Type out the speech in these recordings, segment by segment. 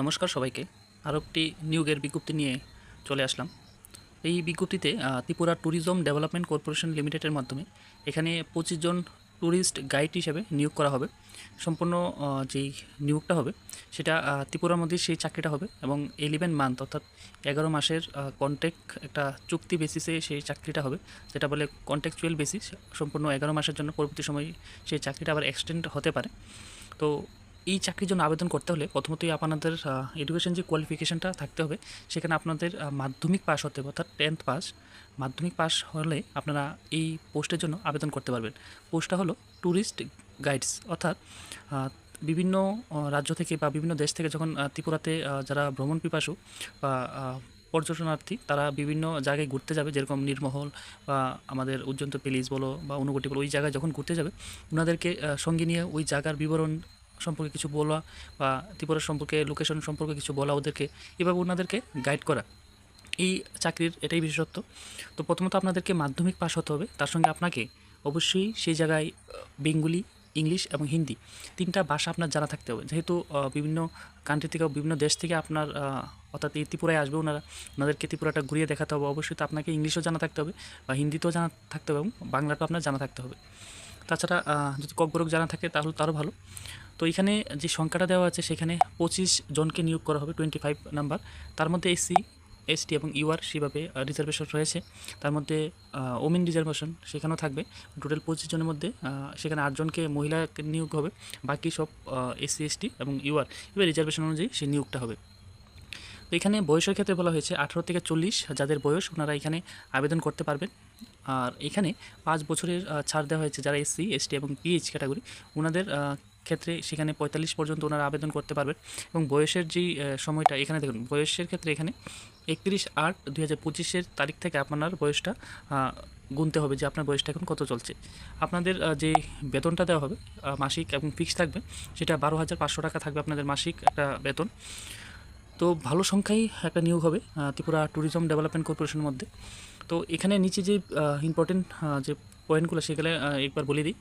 নমস্কার সবাইকে। আরও একটি নিয়োগের বিজ্ঞপ্তি নিয়ে চলে আসলাম। এই বিজ্ঞপ্তিতে ত্রিপুরা ট্যুরিজম ডেভেলপমেন্ট কর্পোরেশন লিমিটেডের মাধ্যমে এখানে পঁচিশ জন ট্যুরিস্ট গাইড হিসেবে নিয়োগ করা হবে। সম্পূর্ণ যেই নিয়োগটা হবে, সেটা ত্রিপুরার মধ্যে সেই চাকরিটা হবে এবং ইলেভেন মান্থ অর্থাৎ এগারো মাসের কন্ট্যাক্ট একটা চুক্তি বেসিসে সেই চাকরিটা হবে। যেটা বলে কন্ট্যাকচুয়াল বেসিস সম্পূর্ণ এগারো মাসের জন্য পরবর্তী সময় সেই চাকরিটা আবার এক্সটেন্ড হতে পারে। তো এই চাকরির জন্য আবেদন করতে হলে প্রথমতই আপনাদের এডুকেশন যে কোয়ালিফিকেশনটা থাকতে হবে, সেখানে আপনাদের মাধ্যমিক পাস হতে হবে, অর্থাৎ টেন্থ পাস মাধ্যমিক পাস হলে আপনারা এই পোস্টের জন্য আবেদন করতে পারবেন। পোস্টটা হলো ট্যুরিস্ট গাইডস অর্থাৎ বিভিন্ন রাজ্য থেকে বা বিভিন্ন দেশ থেকে যখন ত্রিপুরাতে যারা ভ্রমণ পিপাসু বা পর্যটনার্থী, তারা বিভিন্ন জায়গায় ঘুরতে যাবে, যেরকম নির্মহল বা আমাদের উজ্জন্ত পেলিস বলো বা অনুগুটি বলো, ওই জায়গায় যখন ঘুরতে যাবে, ওনাদেরকে সঙ্গে নিয়ে ওই জায়গার বিবরণ সম্পর্কে কিছু বলা বা ত্রিপুরা সম্পর্কে লোকেশন সম্পর্কে কিছু বলা ওদেরকে, এভাবে ওনাদেরকে গাইড করা। এই চাকরির এটাই বিশেষত্ব। তো প্রথমত আপনাদেরকে মাধ্যমিক পাস হতে হবে। তার সঙ্গে আপনাকে অবশ্যই সেই জায়গায় বেঙ্গলি, ইংলিশ এবং হিন্দি তিনটা ভাষা আপনার জানা থাকতে হবে। যেহেতু বিভিন্ন কান্ট্রি থেকে, বিভিন্ন দেশ থেকে আপনার অর্থাৎ এই ত্রিপুরায় আসবে ওনারা, ওনাদেরকে ত্রিপুরাটা ঘুরিয়ে দেখাতে হবে। অবশ্যই তো আপনাকে ইংলিশও জানা থাকতে হবে বা হিন্দিতেও জানা থাকতে হবে এবং বাংলাটাও আপনার জানা থাকতে হবে। তাছাড়া যদি ককবরক জানা থাকে তাহলে তারও ভালো। তো এখানে যে সংখ্যাটা দেওয়া আছে সেখানে পঁচিশ জনকে নিয়োগ করা হবে টোয়েন্টি ফাইভ নাম্বার তার মধ্যে এসসি এসটি এবং ইউআর সেভাবে রিজার্ভেশন রয়েছে। তার মধ্যে ওমেন রিজার্ভেশন সেখানেও থাকবে। টোটাল পঁচিশ জনের মধ্যে সেখানে আটজনকে মহিলা নিয়োগ হবে। বাকি সব এসসি এসটি এবং ইউআর এবার রিজার্ভেশন অনুযায়ী সেই নিয়োগটা হবে। তো এখানে বয়সের ক্ষেত্রে বলা হয়েছে, আঠারো থেকে চল্লিশ যাদের বয়স, ওনারা এখানে আবেদন করতে পারবেন। আর এখানে পাঁচ বছরের ছাড় দেওয়া হয়েছে যারা এসসি এসটি এবং পিএইচ ক্যাটাগরি ওনাদের ক্ষেত্রে সেখানে পঁয়তাল্লিশ পর্যন্ত ওনারা আবেদন করতে পারবেন। এবং বয়সের যেই সময়টা, এখানে দেখুন, বয়সের ক্ষেত্রে এখানে একত্রিশ আট দুই হাজার পঁচিশের তারিখ থেকে আপনার বয়সটা গুনতে হবে যে আপনার বয়সটা এখন কত চলছে। আপনাদের যে বেতনটা দেওয়া হবে মাসিক এবং ফিক্স থাকবে, সেটা বারো হাজার পাঁচশো টাকা থাকবে আপনাদের মাসিক একটা বেতন। তো ভালো সংখ্যাই একটা নিয়োগ হবে ত্রিপুরা ট্যুরিজম ডেভেলপমেন্ট কর্পোরেশনের মধ্যে। তো এখানে নিচে যে ইম্পর্টেন্ট যে পয়েন্টগুলো সেগুলো একবার বলে দিই।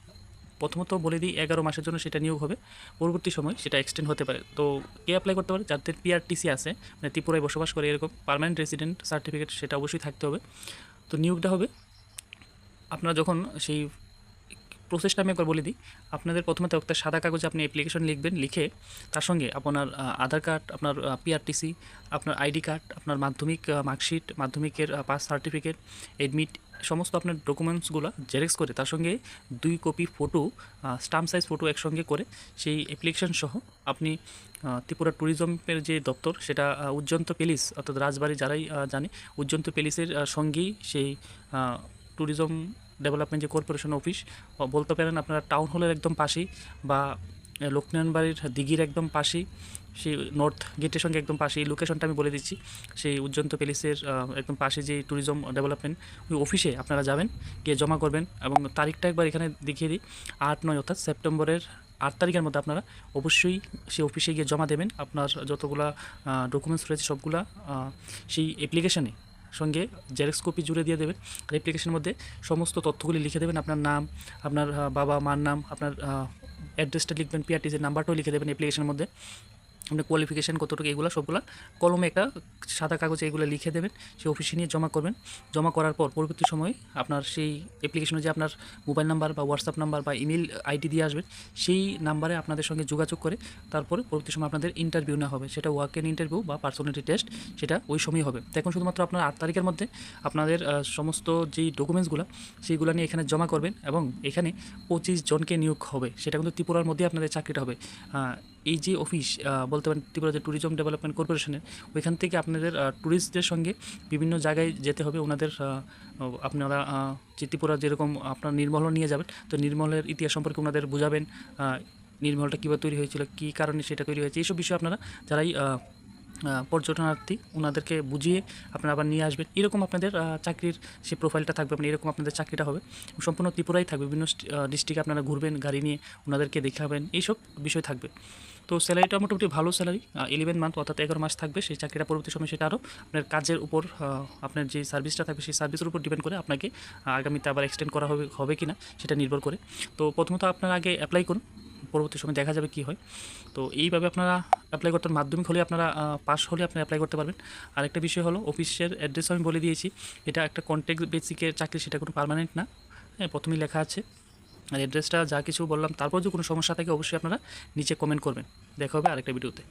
প্রথমত বলে দিই, এগারো মাসের জন্য সেটা নিয়োগ হবে। পরবর্তী সময় সেটা এক্সটেন্ড হতে পারে। তো কে অ্যাপ্লাই করতে পারে যাদের পিআরটিসি আছে মানে ত্রিপুরায় বসবাস করে এরকম পার্মানেন্ট রেসিডেন্ট সার্টিফিকেট সেটা অবশ্যই থাকতে হবে। তো নিয়োগটা হবে। আপনারা যখন সেই প্রসেসটা আমি একবার বলে দিই, আপনাদের প্রথমে তো একটা সাদা কাগজে আপনি অ্যাপ্লিকেশন লিখবেন, লিখে তার সঙ্গে আপনার আধার কার্ড আপনার পিআরটিসি আপনার আইডি কার্ড আপনার মাধ্যমিক মার্কশিট মাধ্যমিকের পাস সার্টিফিকেট এডমিট সমস্ত আপনার ডকুমেন্টসগুলো জেরক্স করে, তার সঙ্গে দুই copy photo stamp size photo একসঙ্গে করে সেই অ্যাপ্লিকেশন সহ আপনি ত্রিপুরা ট্যুরিজমের যে দপ্তর, সেটা উজ্জন্ত প্যালিস অর্থাৎ রাজবাড়ি যারাই জানে উজ্জন্ত প্যালিসের সঙ্গেই সেই ট্যুরিজম ডেভেলপমেন্ট যে কর্পোরেশন অফিস বলতে পারেন আপনারা টাউন হলের একদম পাশেই বা লক্ষ্মীনারায়ণ বাড়ির দিঘির একদম পাশেই, সেই নর্থ গেটের সঙ্গে একদম পাশে এই লোকেশনটা আমি বলে দিচ্ছি। সেই উজ্জন্ত প্যালেসের একদম পাশে যে ট্যুরিজম ডেভেলপমেন্ট ওই অফিসে আপনারা যাবেন, গিয়ে জমা করবেন এবং তারিখটা একবার এখানে দেখিয়ে দিই। আট, নয় অর্থাৎ সেপ্টেম্বরের আট তারিখের মধ্যে আপনারা অবশ্যই সেই অফিসে গিয়ে জমা দেবেন। আপনার যতগুলা ডকুমেন্টস রয়েছে সবগুলা সেই অ্যাপ্লিকেশানে সঙ্গে জেরক্স কপি জুড়ে দিয়ে দেবেন। অ্যাপ্লিকেশনের মধ্যে সমস্ত তথ্যগুলি লিখে দেবেন। আপনার নাম, আপনার বাবা, মার নাম, আপনার অ্যাড্রেসটা লিখবেন পিআরটিসির নাম্বারটাও লিখে দেবেন অ্যাপ্লিকেশনের মধ্যে। আপনার কোয়ালিফিকেশান কতটুকু, এগুলো সবগুলো কলমে একটা সাদা কাগজে এগুলো লিখে দেবেন, সেই অফিসে নিয়ে জমা করবেন। জমা করার পর পরবর্তী সময়ে আপনার সেই অ্যাপ্লিকেশনে যে আপনার মোবাইল নাম্বার বা হোয়াটসঅ্যাপ নাম্বার বা ইমেল আইডি দিয়ে আসবেন, সেই নাম্বারে আপনাদের সঙ্গে যোগাযোগ করে তারপরে পরবর্তী সময় আপনাদের ইন্টারভিউ না হবে। সেটা ওয়ার্ক এন ইন্টারভিউ বা পার্সোনালিটি টেস্ট সেটা ওই সময় হবে। এখন শুধুমাত্র আপনার আট তারিখের মধ্যে আপনাদের সমস্ত যেই ডকুমেন্টসগুলো সেইগুলো নিয়ে এখানে জমা করবেন এবং এখানে পঁচিশ জনকে নিয়োগ হবে। সেটা কিন্তু ত্রিপুরার মধ্যে আপনাদের চাকরিটা হবে। এই যে অফিস বলতে পারেন ত্রিপুরা যে ট্যুরিজম ডেভেলপমেন্ট কর্পোরেশনের ওইখান থেকে আপনাদের ট্যুরিস্টদের সঙ্গে বিভিন্ন জায়গায় যেতে হবে। ওনাদের আপনারা যে ত্রিপুরা যেরকম আপনার নির্মল নিয়ে যাবেন, তো নির্মলের ইতিহাস সম্পর্কে ওনাদের বোঝাবেন নির্মলটা কীভাবে তৈরি হয়েছিল, কী কারণে সেটা তৈরি হয়েছে, এইসব বিষয়ে আপনারা যারাই পর্যটনার্থী, ওনাদেরকে বুঝিয়ে আপনারা আবার নিয়ে আসবেন। এরকম আপনাদের চাকরির সে প্রোফাইলটা থাকবে মানে এরকম আপনাদের চাকরিটা হবে। সম্পূর্ণ ত্রিপুরাই থাকবে, বিভিন্ন ডিস্ট্রিক্টে আপনারা ঘুরবেন, গাড়ি নিয়ে ওনাদেরকে দেখাবেন, এইসব বিষয় থাকবে। তো স্যালারিটা মোটামুটি ভালো স্যালারি ইলেভেন মান্থ অর্থাৎ এগারো মাস থাকবে, সেই চাকরিটা পরবর্তী সময় সেটা আরও আপনার কাজের উপর আপনার যে সার্ভিসটা থাকবে সেই সার্ভিসের উপর ডিপেন্ড করে আপনাকে আগামীতে আবার এক্সটেন্ড করা হবে হবে কি না সেটা নির্ভর করে। তো প্রথমত আপনার আগে অ্যাপ্লাই করুন, পরবর্তী সময় দেখা যাবে কি হয়। তো এইভাবে আপনারা অ্যাপ্লাই করতে মাধ্যমিক হলে আপনারা পাস হলে আপনারা অ্যাপ্লাই করতে পারবেন। আরেকটা বিষয় হলো অফিসের অ্যাড্রেস আমি বলে দিয়েছি, এটা একটা কন্ট্যাক্ট বেসিকের চাকরি, সেটা কোনো পারমানেন্ট না। হ্যাঁ প্রথমেই লেখা আছে। আর অ্যাড্রেসটা যা কিছু বললাম তারপর যদি কোনো সমস্যা থাকে, অবশ্যই আপনারা নিচে কমেন্ট করবেন। দেখা হবে আরেকটা ভিডিওতে